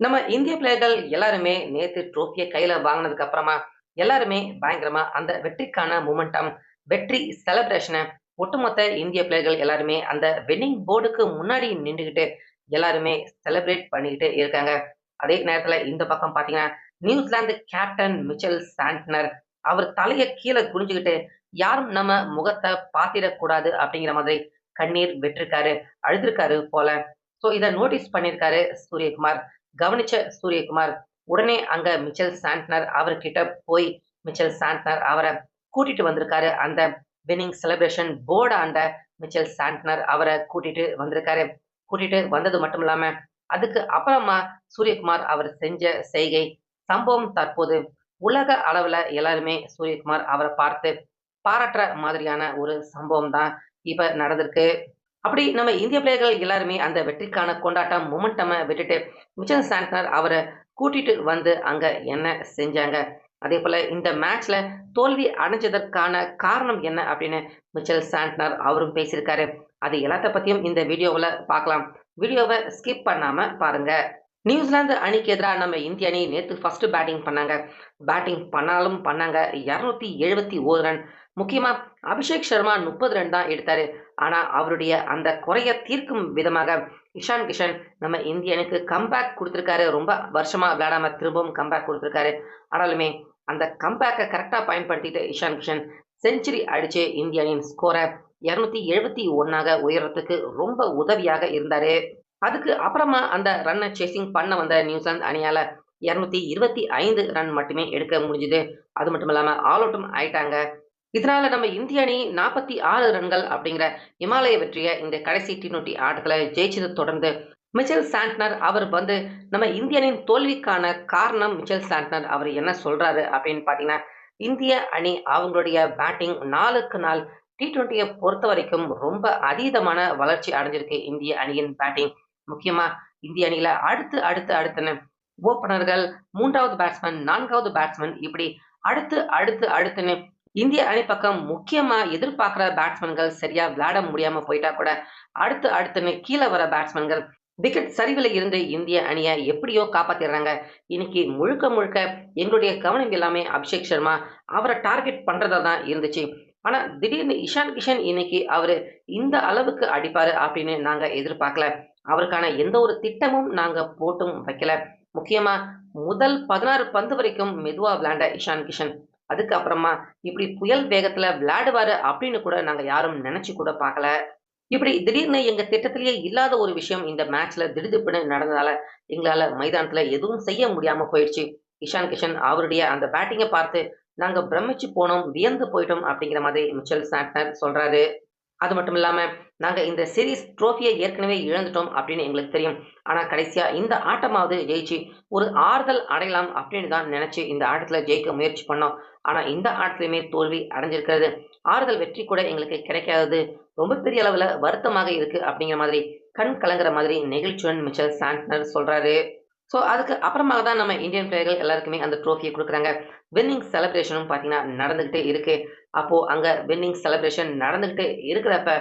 நம்ம இந்திய பிளேயர்கள் எல்லாருமே நேற்று ட்ரோஃபியை கையில வாங்கினதுக்கு அப்புறமா, எல்லாருமே பயங்கரமா அந்த வெற்றிக்கான மூமெண்டம் வெற்றி செலப்ரேஷனை ஒட்டுமொத்த இந்திய பிளேயர்கள் எல்லாருமே அந்த வின்னிங் போர்டுக்கு முன்னாடி நின்றுக்கிட்டு எல்லாருமே செலிப்ரேட் பண்ணிக்கிட்டு இருக்காங்க. அதே நேரத்துல இந்த பக்கம் பார்த்தீங்கன்னா, New Zealand captain Mitchell Santner அவர் தலையை கீழே குனிஞ்சுக்கிட்டு யாரும் நம்ம முகத்தை பார்த்திடக்கூடாது அப்படிங்கிற மாதிரி கண்ணீர் விட்டுருக்காரு. அழுதுருக்காரு போல. ஸோ இதை நோட்டீஸ் பண்ணியிருக்காரு சூரியகுமார். கவனிச்ச சூரியகுமார், உடனே அங்க மிச்சல் சாண்ட்னர் அவர்கிட்ட போய் மிச்சல் சாண்ட்னர் அவரை கூட்டிட்டு வந்திருக்காரு. அந்த வினிங் செலிப்ரேஷன் போர்டு ஆண்ட மிச்சல் சாண்ட்னர் அவரை கூட்டிட்டு வந்திருக்காரு. கூட்டிட்டு வந்தது மட்டும் இல்லாம, அதுக்கு அப்புறமா சூரியகுமார் அவர் செஞ்ச செய்கை, சம்பவம் தற்போது உலக அளவுல எல்லாருமே சூரியகுமார் அவரை பார்த்து பாராட்டுற மாதிரியான ஒரு சம்பவம் தான் இப்ப நடந்திருக்கு. அப்படி நம்ம இந்திய பிளேயர்கள் எல்லாருமே அந்த வெற்றிக்கான கொண்டாட்டம் மொமெண்டமை விட்டுட்டு, மிச்சல் சாண்ட்னர் அவரை கூட்டிட்டு வந்து அங்க என்ன செஞ்சாங்க? அதே போல இந்த மேட்ச்ல தோல்வி அடைஞ்சதற்கான காரணம் என்ன அப்படின்னு மிச்சல் சாண்ட்னர் அவரும் பேசியிருக்காரு. அது எல்லாத்த பத்தியும் இந்த வீடியோவில் பார்க்கலாம். வீடியோவை ஸ்கிப் பண்ணாம பாருங்க. நியூசிலாந்து அணிக்கு எதிராக நம்ம இந்திய அணி நேற்று ஃபர்ஸ்ட் பேட்டிங் பண்ணாங்க. பேட்டிங் பண்ணாலும் பண்ணாங்க. 271 ரன். முக்கியமா அபிஷேக் சர்மா 30 ரன் தான் எடுத்தாரு. ஆனா அவருடைய அந்த குறைய தீர்க்கும் விதமாக இஷான் கிஷன் நம்ம இந்திய அணிக்கு கம்பேக் கொடுத்துருக்காரு ரொம்ப வருஷமா விளையாடாம திரும்பவும் கம்பேக் கொடுத்துருக்காரு ஆனாலுமே அந்த கம்பேக்கை கரெக்டாக பயன்படுத்திட்டு இஷான் கிஷன் செஞ்சுரி அடிச்சு இந்திய அணியின் ஸ்கோர 271ஆக உயர்றதுக்கு ரொம்ப உதவியாக இருந்தாரு. அதுக்கு அப்புறமா அந்த ரன்னை சேசிங் பண்ண வந்த நியூசிலாந்து அணியால 225 ரன் மட்டுமே எடுக்க முடிஞ்சுது அது மட்டும் இல்லாம ஆல் அவுட்டும் ஆயிட்டாங்க. இதனால நம்ம இந்திய அணி 46 ரன்கள் அப்படிங்கிற இமாலய வெற்றிய இந்த கடைசி டி20 ஆட்டத்துல ஜெயிச்சதை தொடர்ந்து, மிச்சல் சாண்ட்னர் அவர் வந்து நம்ம இந்திய அணியின் தோல்விக்கான காரணம் மிச்சல் சாண்ட்னர் அவர் என்ன சொல்றாரு அப்படின்னு பார்த்தீங்கன்னா, இந்திய அணி அவங்களுடைய பேட்டிங் நாளுக்கு நாள் டி ட்வெண்டியை பொறுத்த வரைக்கும் ரொம்ப அதீதமான வளர்ச்சி அடைஞ்சிருக்கு இந்திய அணியின் பேட்டிங். முக்கியமா இந்திய அணியில அடுத்து, அடுத்து, அடுத்துன்னு ஓப்பனர்கள், மூன்றாவது பேட்ஸ்மேன், நான்காவது பேட்ஸ்மேன் இப்படி அடுத்து, அடுத்து, அடுத்துன்னு இந்திய அணி பக்கம் முக்கியமா எதிர்பார்க்கிற பேட்ஸ்மேன்கள் சரியா விளையாட முடியாம போயிட்டா கூட, அடுத்து, அடுத்துன்னு கீழே வர பேட்ஸ்மேன்கள் விக்கெட் சரிவில் இருந்து இந்திய அணியை எப்படியோ காப்பாத்திடுறாங்க இன்னைக்கு முழுக்க, முழுக்க எங்களுடைய கவனம் எல்லாமே அபிஷேக் சர்மா அவரை டார்கெட் பண்றதா தான் இருந்துச்சு. ஆனா திடீர்னு இஷான் கிஷன் இன்னைக்கு அவரு இந்த அளவுக்கு அடிப்பாரு அப்படின்னு நாங்க எதிர்பார்க்கல. அவருக்கான எந்த ஒரு திட்டமும் நாங்கள் போட்டும் வைக்கல. முக்கியமாக முதல் 16 பந்து வரைக்கும் மெதுவாக விளையாண்ட இஷான் கிஷன், அதுக்கப்புறமா இப்படி புயல் வேகத்தில் விளையாடுவார் அப்படின்னு கூட நாங்கள் யாரும் நினச்சி கூட பார்க்கல. இப்படி திடீர்னு எங்கள் திட்டத்திலேயே இல்லாத ஒரு விஷயம் இந்த மேட்ச்ல திடுதிப்புன்னு நடந்ததால, எங்களால் மைதானத்தில் எதுவும் செய்ய முடியாமல் போயிடுச்சு. இஷான் கிஷன் அவருடைய அந்த பேட்டிங்கை பார்த்து நாங்கள் பிரமிச்சு போனோம், வியந்து போயிட்டோம் அப்படிங்கிற மாதிரி மிச்சல் சாட்னர் சொல்கிறாரு அது மட்டும் இல்லாமல் நாங்கள் இந்த சீரிஸ் ட்ரோஃபியை ஏற்கனவே இழந்துட்டோம் அப்படின்னு எங்களுக்கு தெரியும். ஆனால் கடைசியாக இந்த ஆட்டமாவது ஜெயிச்சு ஒரு ஆறுதல் அடையலாம் அப்படின்னு தான் நினச்சி இந்த ஆட்டத்தில் ஜெயிக்க முயற்சி பண்ணோம். ஆனால் இந்த ஆட்டத்துலையுமே தோல்வி அடைஞ்சிருக்கிறது. ஆறுதல் வெற்றி கூட எங்களுக்கு கிடைக்காதது ரொம்ப பெரிய அளவில் வருத்தமாக இருக்குது அப்படிங்கிற மாதிரி கண் கலங்குற மாதிரி நெகிழ்ச்சியுடன் மிச்சல் சாண்ட்னர் சொல்கிறாரு ஸோ அதுக்கு அப்புறமாக தான் நம்ம இந்தியன் பிளேயர்கள் எல்லாருக்குமே அந்த ட்ரோஃபியை கொடுக்குறாங்க வின்னிங் செலிப்ரேஷனும் பார்த்தீங்கன்னா நடந்துக்கிட்டே இருக்குது அப்போது அங்கே வின்னிங் செலிப்ரேஷன் நடந்துக்கிட்டே இருக்கிறப்ப,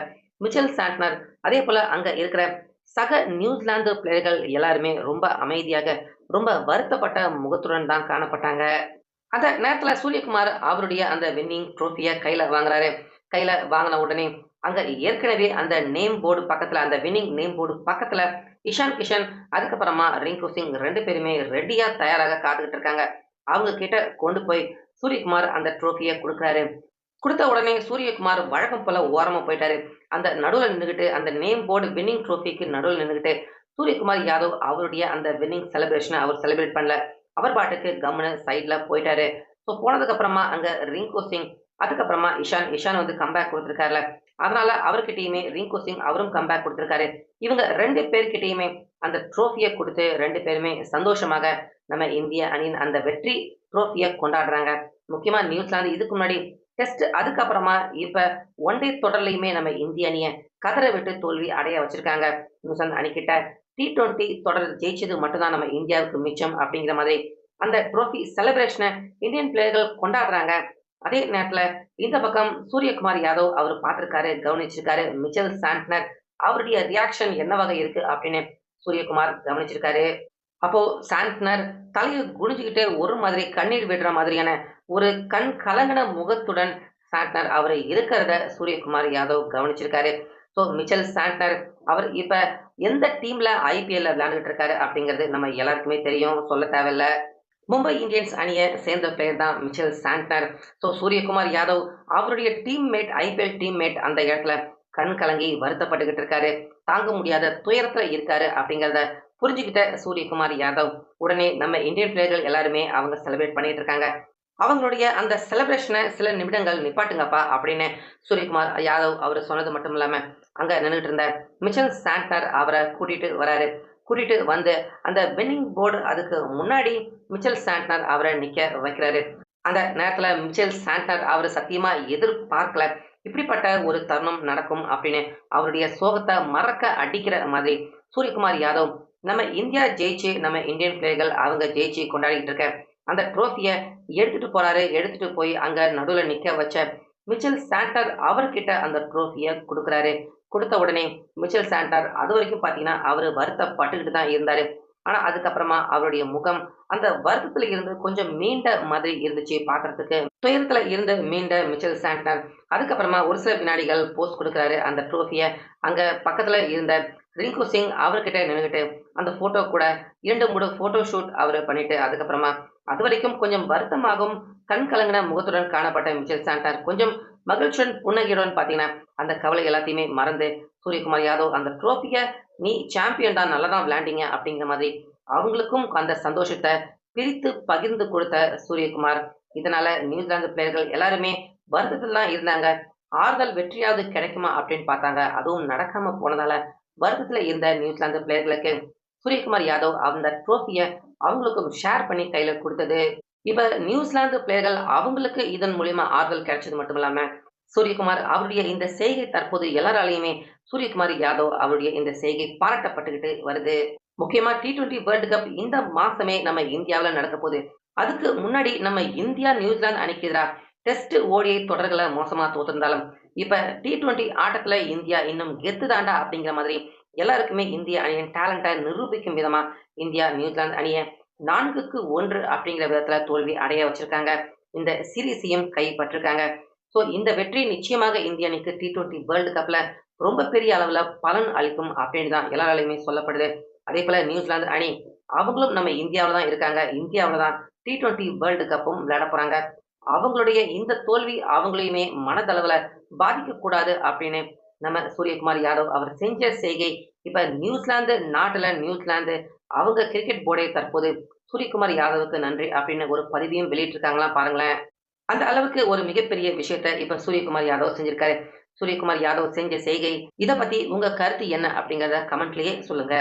மிச்சல் சாண்ட்னர் அதேபோல அங்க இருக்கிற சக நியூசிலாந்து பிளேயர்கள் எல்லாருமே ரொம்ப அமைதியாக, ரொம்ப வருத்தப்பட்ட முகத்துடன் தான் காணப்பட்டாங்க. அந்த நேரத்துல சூரியகுமார் அவருடைய அந்த வின்னிங் ட்ரோஃபியை கையில வாங்குறாரு. கையில வாங்கின உடனே, அங்க ஏற்கனவே அந்த நேம் போர்டு பக்கத்துல அந்த வின்னிங் நேம் போர்டு பக்கத்துல இஷான் கிஷன், அதுக்கப்புறமா ரிங்கு சிங் ரெண்டு பேருமே ரெடியா தயாராக காத்துக்கிட்டு இருக்காங்க. அவங்க கிட்ட கொண்டு போய் சூரியகுமார் அந்த ட்ரோஃபியை கொடுக்குறாரு கொடுத்த உடனே சூரியகுமார் வழக்கம் போல ஓரமா போயிட்டாரு. அந்த நடுவில் நின்றுக்கிட்டு அந்த நேம் போர்டு வின்னிங் ட்ரோஃபிக்கு நடுவில் நின்றுக்கிட்டு சூரியகுமார் யாதவ் அவருடைய அந்த வின்னிங் செலிப்ரேஷனை அவர் செலிப்ரேட் பண்ணல. அவர் பாட்டுக்கு கம்னு சைட்ல போயிட்டாரு. ஸோ போனதுக்கு அப்புறமா அங்க ரிங்கு சிங், அதுக்கப்புறமா இஷான், இஷான் வந்து கம்பேக் கொடுத்துருக்காருல அதனால அவர்கிட்டயுமே ரிங்கு சிங் அவரும் கம்பேக் கொடுத்துருக்காரு இவங்க ரெண்டு பேர்கிட்டயுமே அந்த ட்ரோஃபியை கொடுத்து ரெண்டு பேருமே சந்தோஷமாக நம்ம இந்திய அணியின் அந்த வெற்றி ட்ரோஃபியை கொண்டாடுறாங்க. முக்கியமா நியூசிலாந்து இதுக்கு முன்னாடி டெஸ்ட் அதுக்கப்புறமா இப்ப ஒன் டே தொடர்லையுமே நம்ம இந்திய அணியை கதற விட்டு தோல்வி அடைய வச்சிருக்காங்க. முசந்த் அணிக்கிட்ட டி டுவெண்ட்டி தொடர் ஜெயிச்சது மட்டும்தான் நம்ம இந்தியாவுக்கு மிச்சம் அப்படிங்கிற மாதிரி அந்த ட்ரோஃபி செலிப்ரேஷனை இந்தியன் பிளேயர்கள் கொண்டாடுறாங்க. அதே நேரத்துல இந்த பக்கம் சூரியகுமார் யாதவ் அவர் பார்த்திருக்காரு, கவனிச்சிருக்காரு. மிச்சல் சாண்ட்னர் அவருடைய ரியாக்ஷன் என்னவாக இருக்கு அப்படின்னு சூரியகுமார் கவனிச்சிருக்காரு. அப்போ சாண்ட்னர் தலையை குடிஞ்சுக்கிட்டே ஒரு மாதிரி கண்ணீர் விடுற மாதிரியான ஒரு கண் கலங்கின முகத்துடன் சாண்ட்னர் அவர் இருக்கிறத சூரியகுமார் யாதவ் கவனிச்சிருக்காரு. ஸோ மிச்சல் சாண்ட்னர் அவர் இப்ப எந்த டீம்ல ஐபிஎல்ல விளையாண்டுட்டு இருக்காரு அப்படிங்கிறது நம்ம எல்லாருக்குமே தெரியும். சொல்ல தேவையில்ல. மும்பை இந்தியன்ஸ் அணியை சேர்ந்த பிளேயர் தான் Mitchell Santner so Suryakumar Yadav அவருடைய டீம்மேட் ஐபிஎல் டீம்மேட் அந்த இடத்துல கண் கலங்கி வருத்தப்பட்டுக்கிட்டு இருக்காரு. தாங்க முடியாத துயரத்துல இருக்காரு அப்படிங்கிறத புரிஞ்சுக்கிட்ட சூரியகுமார் யாதவ். உடனே நம்ம இந்தியன் பிளேயர்கள் எல்லாருமே அவங்க செலிப்ரேட் பண்ணிட்டு இருக்காங்க. அவங்களுடைய அந்த செலிப்ரேஷனை சில நிமிடங்கள் நிப்பாட்டுங்கப்பா அப்படின்னு சூரியகுமார் யாதவ் அவர் சொன்னது மட்டும் இல்லாம அங்க நின்றுட்டு இருந்த மிச்சல் சாண்ட்னர் அவரை கூட்டிட்டு வராரு. கூட்டிட்டு வந்து அந்த வின்னிங் போர்டு அதுக்கு முன்னாடி மிச்சல் சாண்ட்னர் அவரை நிக்க வைக்கிறாரு. அந்த நேரத்துல மிச்சல் சாண்ட்னர் அவர் சத்தியமா எதிர்பார்க்கல. இப்படிப்பட்ட ஒரு தருணம் நடக்கும் அப்படின்னு அவருடைய சோகத்தை மறக்க அடிக்கிற மாதிரி சூரியகுமார் யாதவ் நம்ம இந்தியா ஜெயிச்சு நம்ம இந்தியன் பிளேயர்கள் அவங்க ஜெயிச்சு கொண்டாடிட்டு இருக்க அந்த ட்ரோஃபியை எடுத்துட்டு போறாரு எடுத்துட்டு போய் அங்க நடுவில் நிக்க வச்ச மிச்சல் சாண்டர் அவர்கிட்ட அந்த ட்ரோஃபியை கொடுக்குறாரு. கொடுத்த உடனே மிச்சல் சாண்டர் அது வரைக்கும் பார்த்தீங்கன்னா அவர் வருத்தப்பட்டுக்கிட்டு தான் இருந்தாரு. ஆனா அதுக்கப்புறமா அவருடைய முகம் அந்த வருத்தத்தில் இருந்து கொஞ்சம் மீண்ட மாதிரி இருந்துச்சு பார்க்கறதுக்கு துயரத்தில் இருந்து மீண்ட மிச்சல் சாண்டர். அதுக்கப்புறமா ஒரு சில வினாடிகள் போஸ்ட் கொடுக்குறாரு அந்த ட்ரோஃபியை அங்கே பக்கத்தில் இருந்த ரிங்கு சிங் அவர்கிட்ட நின்றுகிட்டு அந்த போட்டோ கூட இரண்டு மூணு போட்டோ ஷூட் அவர் பண்ணிட்டு அதுக்கப்புறமா அது வரைக்கும் கொஞ்சம் வருத்தமாகவும் கண் கலங்கின முகத்துடன் காணப்பட்ட மிச்சல் சாண்டர் கொஞ்சம் மகிழ்ச்சியுடன் புன்னகையுடன் பார்த்தீங்கன்னா அந்த கவலை எல்லாத்தையுமே மறந்து சூரியகுமார் யாதவ் அந்த ட்ரோஃபியை நீ சாம்பியன் தான் நல்லா தான் விளையாண்டீங்க அப்படிங்கிற மாதிரி அவங்களுக்கும் அந்த சந்தோஷத்தை பிரித்து பகிர்ந்து கொடுத்த சூரியகுமார். இதனால நியூசிலாந்து பிளேயர்கள் எல்லாருமே வருத்தத்தில் தான் இருந்தாங்க. ஆறுதல் வெற்றியாவது கிடைக்குமா அப்படின்னு பார்த்தாங்க. அதுவும் நடக்காம போனதால வருத்தத்தில் இருந்த நியூசிலாந்து பிளேயர்களுக்கு சூரியகுமார் யாதவ் அந்த ட்ரோஃபியை அவங்களுக்கும் ஷேர் பண்ணி கையில் கொடுத்தது. இப்போ நியூசிலாந்து பிளேயர்கள் அவங்களுக்கு இதன் மூலியமா ஆறுதல் கிடைச்சது மட்டும் இல்லாமல் சூரியகுமார் அவருடைய இந்த செய்கை தற்போது எல்லாராலையுமே சூரியகுமார் யாதவ் அவருடைய இந்த செய்கை பாராட்டப்பட்டுக்கிட்டு வருது. முக்கியமா டி டுவெண்ட்டி வேர்ல்டு கப் இந்த மாசமே நம்ம இந்தியாவில் நடக்க போகுது. அதுக்கு முன்னாடி நம்ம இந்தியா நியூசிலாந்து அணிக்கு எதிராக டெஸ்ட் ஓடிஐ தொடர்களை மோசமா தோத்திருந்தாலும் இப்போ டி டுவெண்ட்டி ஆட்டத்தில் இந்தியா இன்னும் கெத்து தாண்டா அப்படிங்கிற மாதிரி எல்லாருக்குமே இந்திய அணியின் டேலண்டை நிரூபிக்கும் விதமாக இந்தியா நியூசிலாந்து அணியை நான்குக்கு ஒன்று அப்படிங்கிற விதத்தில் தோல்வி அடைய வச்சிருக்காங்க. இந்த சீரீஸையும் கைப்பற்றிருக்காங்க. ஸோ இந்த வெற்றி நிச்சயமாக இந்திய அணிக்கு டி டுவெண்ட்டி வேர்ல்டு கப்பில் ரொம்ப பெரிய அளவில் பலன் அளிக்கும் அப்படின்னு தான் எல்லாராலையுமே சொல்லப்படுது. அதே போல் நியூசிலாந்து அணி அவங்களும் நம்ம இந்தியாவில் தான் இருக்காங்க. இந்தியாவில் தான் டி டுவெண்ட்டி வேர்ல்டு கப்பும் விளையாட போகிறாங்க அவங்களுடைய இந்த தோல்வி அவங்களையுமே மனதளவுல பாதிக்கக்கூடாது அப்படின்னு நம்ம சூரியகுமார் யாதவ் அவர் செஞ்ச செய்கை. இப்ப நியூசிலாந்து நாட்டுல நியூசிலாந்து அவங்க கிரிக்கெட் போர்டே தற்போது சூரியகுமார் யாதவுக்கு நன்றி அப்படின்னு ஒரு பதிவையும் வெளியிட்டிருக்காங்களாம் பாருங்களேன். அந்த அளவுக்கு ஒரு மிகப்பெரிய விஷயத்த இப்ப சூரியகுமார் யாதவ் செஞ்சிருக்காரு. சூரியகுமார் யாதவ் செஞ்ச செய்கை இதை பத்தி உங்க கருத்து என்ன அப்படிங்கிறத கமெண்ட்லயே சொல்லுங்க.